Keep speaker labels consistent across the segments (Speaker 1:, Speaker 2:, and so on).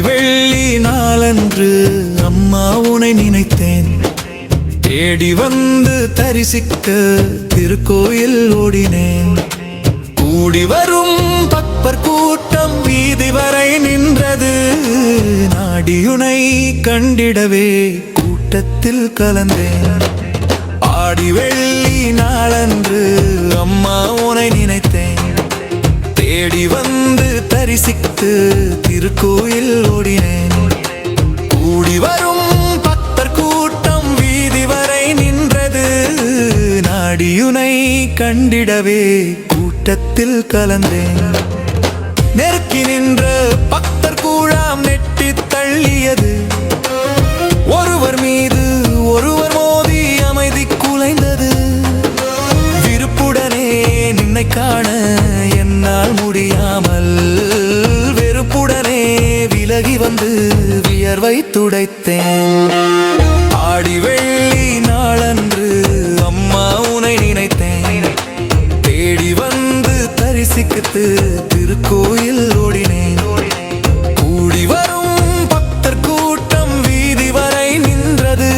Speaker 1: வெள்ளி நாளன்று அம்மா உனை நினைத்தேன். தேடி வந்து தரிசிக்க திருக்கோயில் ஓடினேன். கூடி வரும் பக்பர் கூட்டம் வீதி வரை நின்றது. நாடியுனை கண்டிடவே கூட்டத்தில் கலந்தேன். ஆடி வெள்ளி நாளன்று அம்மா உனை நினைத்தேன். தேடி வந்து தரிசித்து திருக்கோயில் ஓடினேன். கூடி வரும் பக்தர் கூட்டம் வீதி வரை நின்றது. நாடியுனை கண்டிடவே கூட்டத்தில் கலந்தேன். நெருக்கி நின்ற பக்தர் கூழாம் நெட்டி தள்ளியது. ஒருவர் மீது ஒருவர் மோதி அமைதி குலைந்தது. விருப்புடனே நின்னை காண என் வந்து வியர்வை துடைத்தேன். ஆடி வெள்ளி நாளன்று அம்மா உனை நினைத்தேன். தேடி வந்து தரிசிக்கத்து திருக்கோயில் ஓடினேன். கூடி வரும் பக்தர் கூட்டம் வீதி வரை நின்றது.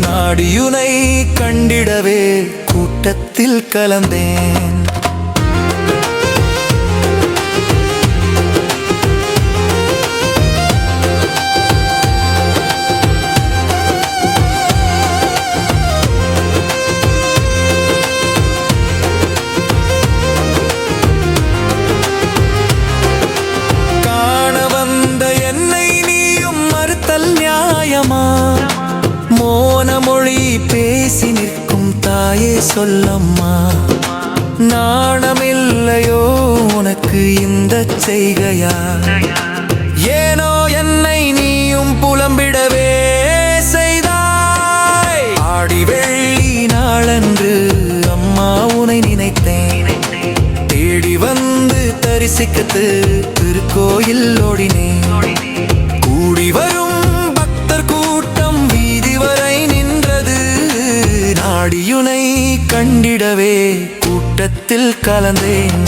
Speaker 1: நாடியுனை கண்டிடவே கூட்டத்தில் கலந்தேன். பேசி நிற்கும் தாயே சொல்லம்மா. நாணமில்லையோ உனக்கு இந்த செய்கையா? ஏனோ என்னை நீயும் புலம்பிடவே செய்தாய். ஆடி வெள்ளி நாளன்று அம்மா உனை நினைத்தேன். தேடி வந்து தரிசிக்கத்து திருக்கோயில் ஓடினேன். கண்டிடவே கூட்டத்தில் கலந்தேன்.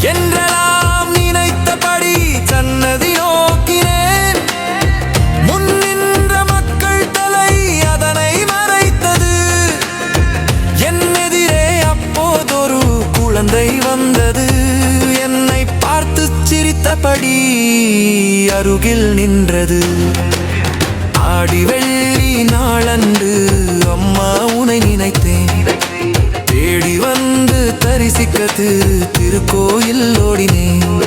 Speaker 1: என்றெல்லாம் நினைத்தபடி சன்னதி நோக்கினேன். முன் நின்ற மக்கள் தலை அதனை மறைத்தது. என்னெதிரே அப்போதொரு குழந்தை வந்தது. என்னை பார்த்து சிரித்தபடி அருகில் நின்றது. ஆடி வெள்ளி நாளன்று தரிசிக்கத்து திருக்கோயில் ஓடினேன்.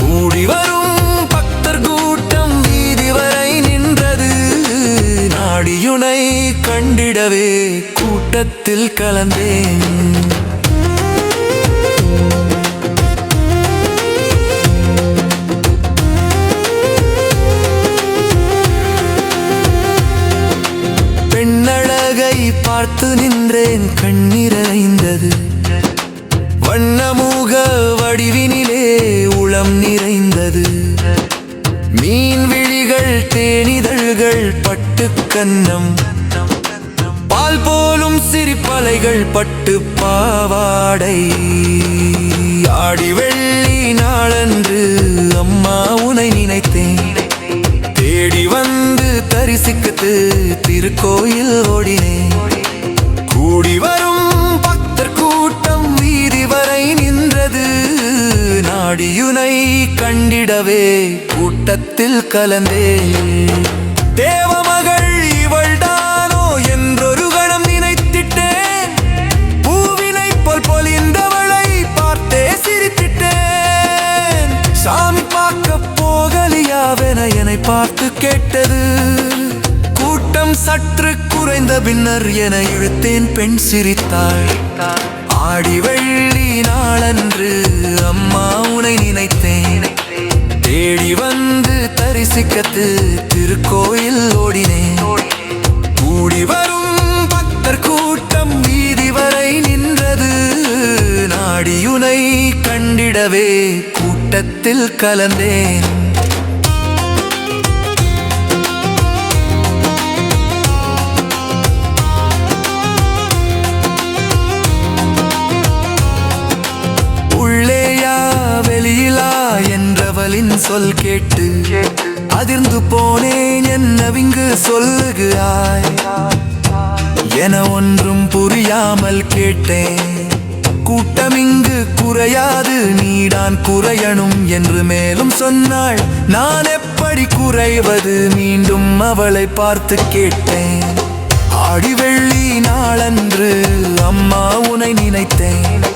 Speaker 1: கூடி வரும் பக்தர் கூட்டம் வீதி வரை நின்றது. நாடியுனை கண்டிடவே கூட்டத்தில் கலந்தேன். பெண்ணழகை பார்த்து நின்றேன். கண் வண்ணமுக வடிவினிலே உளம் நிறைந்தது. மீன் விழிகள் தேனிதழ்கள் பட்டு கன்னம். பால் போலும் சிரிப்பலைகள் பட்டு பாவாடை. ஆடி வெள்ளி நாளன்று அம்மா உனை நினைத்தேன். தேடி வந்து தரிசிக்கத்து திருக்கோயில் ஓடினேன். நாடியுனை கண்டிடவே கூட்டத்தில் கலந்தேன். தேவமகள் இவள்தானோ என்றொரு கணம் நினைத்திட்டேன். பூவினை போல் பொலிந்தவளை பார்த்தே சிரித்திட்டேன். சாமி பார்க்க போகலியாவென என்னை பார்த்து கேட்டது. கூட்டம் சற்று குறைந்த பின்னர் என இழுத்தேன் பெண் சிரித்தாள். ஆடி வெள்ளி நாளன்று அம்மா உனை நினைத்தேன். தேடி வந்து தரிசிக்கத்து திருக்கோயில் ஓடினேன். கூடி வரும் பக்தர் கூட்டம் வீதி வரை நின்றது. நாடியுனை கண்டிடவே கூட்டத்தில் கலந்தேன். சொல் கேட்டு அதிர்ந்து போனேன் என்ன விங்கு சொல்லுகிறாய்? என ஒன்றும் புரியாமல் கேட்டேன். கூட்டமிங்கு குறையாது நீடான் குறையணும் என்று மேலும் சொன்னாள். நான் எப்படி குறைவது? மீண்டும் அவளை பார்த்து கேட்டேன். ஆடி வெள்ளி நாளன்று அம்மா உனை நினைத்தேன்.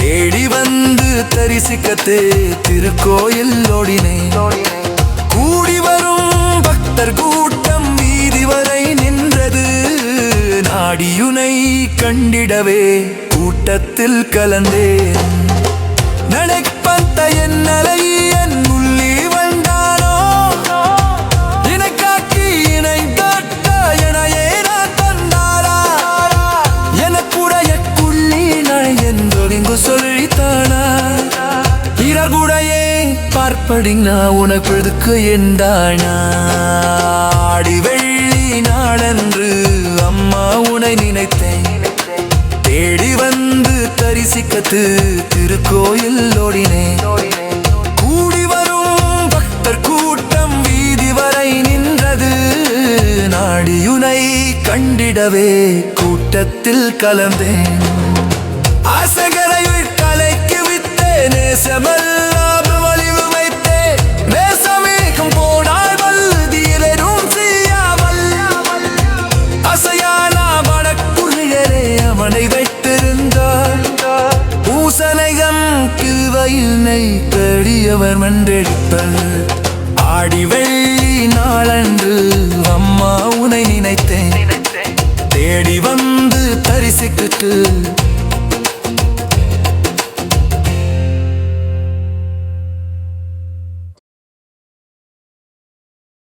Speaker 1: தேடி வந்து தரிசிக்கத்தே திருக்கோயில் ஓடினேன் கூடி வரும் பக்தர் கூட்டம் வீதி வரை நின்றது. நாடியுனை கண்டிடவே கூட்டத்தில் கலந்தேன். நடைப்பந்த என்னலை என் என்றொருங்கு சொல்லித்தானா பிறகுடையே பார்ப்படிங்க உனக்கு என்றானா? ஆடி வெள்ளி நாளன்று அம்மா உனை நினைத்தேன். தேடி வந்து தரிசிக்கத்து திருக்கோயில் ஓடினேன். கூடி வரும் பக்தர் கூட்டம் வீதி வரை நின்றது. நாடியுனை கண்டிடவே கூட்டத்தில் கலந்தேன். ஆசகரையுள் கலைக்கு வித்தே நேசமல்லாம வலிவு வைத்தே. நேசமேகம் போனால் வல்லுதீரரும் செய்யாமல். அசையானா வடக்குழியரே அவனை வைத்திருந்தார். பூசனைகம் கிருவையினை பெரியவர் மன்றெடுப்பல் ஆடி வெள்ளி நாளன்று வம்